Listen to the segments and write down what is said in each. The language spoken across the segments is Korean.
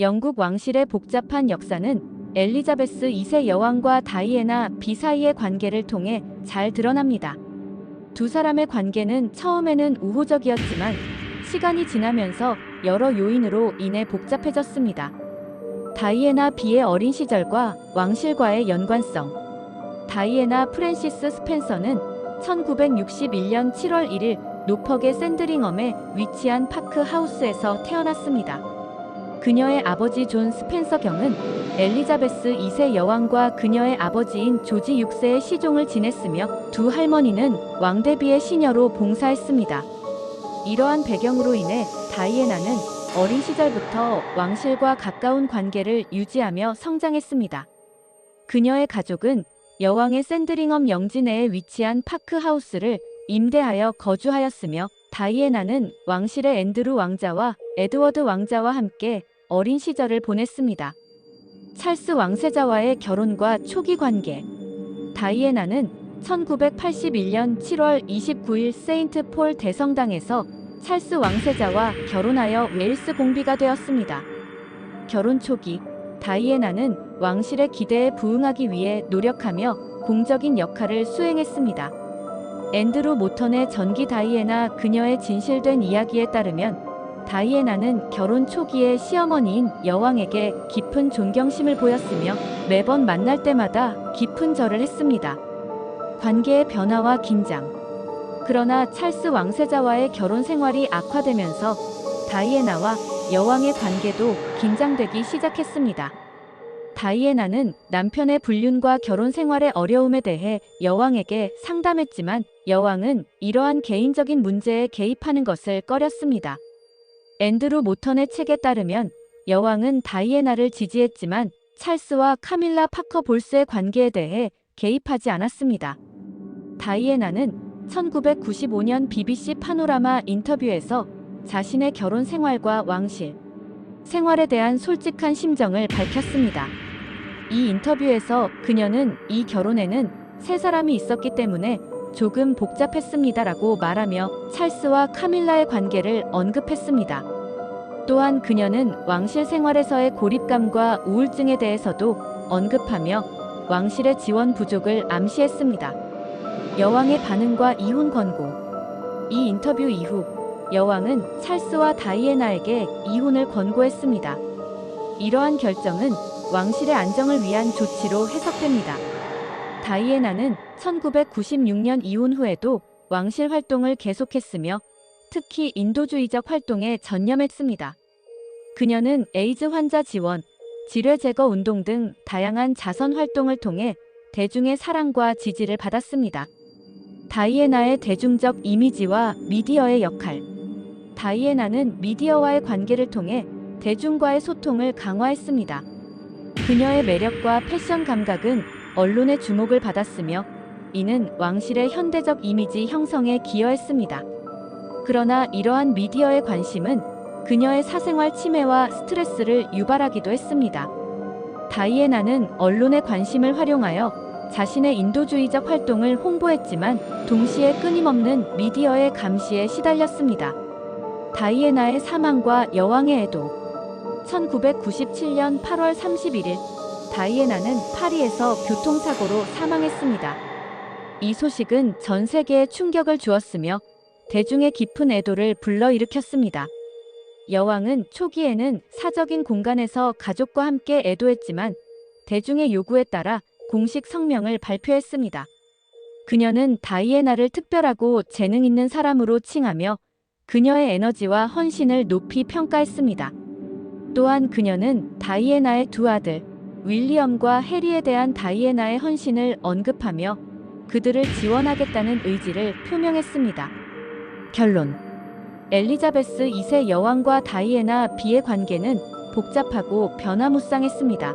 영국 왕실의 복잡한 역사는 엘리자베스 2세 여왕과 다이애나 비 사이의 관계를 통해 잘 드러납니다. 두 사람의 관계는 처음에는 우호적이었지만 시간이 지나면서 여러 요인으로 인해 복잡해졌습니다. 다이애나 비의 어린 시절과 왕실과의 연관성. 다이애나 프랜시스 스펜서는 1961년 7월 1일 노퍽의 샌드링엄에 위치한 파크 하우스에서 태어났습니다. 그녀의 아버지 존 스펜서 경은 엘리자베스 2세 여왕과 그녀의 아버지인 조지 6세의 시종을 지냈으며 두 할머니는 왕대비의 시녀로 봉사했습니다. 이러한 배경으로 인해 다이애나는 어린 시절부터 왕실과 가까운 관계를 유지하며 성장했습니다. 그녀의 가족은 여왕의 샌드링엄 영지 내에 위치한 파크 하우스를 임대하여 거주하였으며 다이애나는 왕실의 앤드루 왕자와 에드워드 왕자와 함께 어린 시절을 보냈습니다. 찰스 왕세자와의 결혼과 초기 관계 다이애나는 1981년 7월 29일 세인트 폴 대성당에서 찰스 왕세자와 결혼하여 웨일스 공비가 되었습니다. 결혼 초기 다이애나는 왕실의 기대에 부응하기 위해 노력하며 공적인 역할을 수행했습니다. 앤드루 모턴의 전기 다이애나 그녀의 진실된 이야기에 따르면 다이애나는 결혼 초기에 시어머니인 여왕에게 깊은 존경심을 보였으며 매번 만날 때마다 깊은 절을 했습니다. 관계의 변화와 긴장. 그러나 찰스 왕세자와의 결혼 생활이 악화되면서 다이애나와 여왕의 관계도 긴장되기 시작했습니다. 다이애나는 남편의 불륜과 결혼 생활의 어려움에 대해 여왕에게 상담했지만 여왕은 이러한 개인적인 문제에 개입하는 것을 꺼렸습니다. 앤드루 모턴의 책에 따르면 여왕은 다이애나를 지지했지만 찰스와 카밀라 파커 볼스의 관계에 대해 개입하지 않았습니다. 다이애나는 1995년 BBC 파노라마 인터뷰에서 자신의 결혼 생활과 왕실, 생활에 대한 솔직한 심정을 밝혔습니다. 이 인터뷰에서 그녀는 이 결혼에는 세 사람이 있었기 때문에 조금 복잡했습니다라고 말하며 찰스와 카밀라의 관계를 언급했습니다. 또한 그녀는 왕실 생활에서의 고립감과 우울증에 대해서도 언급하며 왕실의 지원 부족을 암시했습니다. 여왕의 반응과 이혼 권고. 이 인터뷰 이후 여왕은 찰스와 다이애나에게 이혼을 권고했습니다. 이러한 결정은 왕실의 안정을 위한 조치로 해석됩니다. 다이애나는 1996년 이혼 후에도 왕실 활동을 계속했으며 특히 인도주의적 활동에 전념했습니다. 그녀는 에이즈 환자 지원, 질외 제거 운동 등 다양한 자선 활동을 통해 대중의 사랑과 지지를 받았습니다. 다이애나의 대중적 이미지와 미디어의 역할. 다이애나는 미디어와의 관계를 통해 대중과의 소통을 강화했습니다. 그녀의 매력과 패션 감각은 언론의 주목을 받았으며 이는 왕실의 현대적 이미지 형성에 기여했습니다. 그러나 이러한 미디어의 관심은 그녀의 사생활 침해와 스트레스를 유발하기도 했습니다. 다이애나는 언론의 관심을 활용하여 자신의 인도주의적 활동을 홍보했지만 동시에 끊임없는 미디어의 감시에 시달렸습니다. 다이애나의 사망과 여왕의 애도 1997년 8월 31일 다이애나는 파리에서 교통사고로 사망했습니다. 이 소식은 전 세계에 충격을 주었으며 대중의 깊은 애도를 불러일으켰습니다. 여왕은 초기에는 사적인 공간에서 가족과 함께 애도했지만 대중의 요구에 따라 공식 성명을 발표했습니다. 그녀는 다이애나를 특별하고 재능 있는 사람으로 칭하며 그녀의 에너지와 헌신을 높이 평가했습니다. 또한 그녀는 다이애나의 두 아들, 윌리엄과 해리에 대한 다이애나의 헌신을 언급하며 그들을 지원하겠다는 의지를 표명했습니다. 결론 엘리자베스 2세 여왕과 다이애나 비의 관계는 복잡하고 변화무쌍했습니다.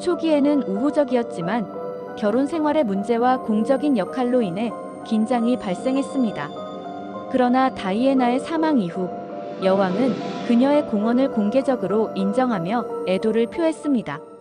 초기에는 우호적이었지만 결혼 생활의 문제와 공적인 역할로 인해 긴장이 발생했습니다. 그러나 다이애나의 사망 이후 여왕은 그녀의 공헌을 공개적으로 인정하며 애도를 표했습니다.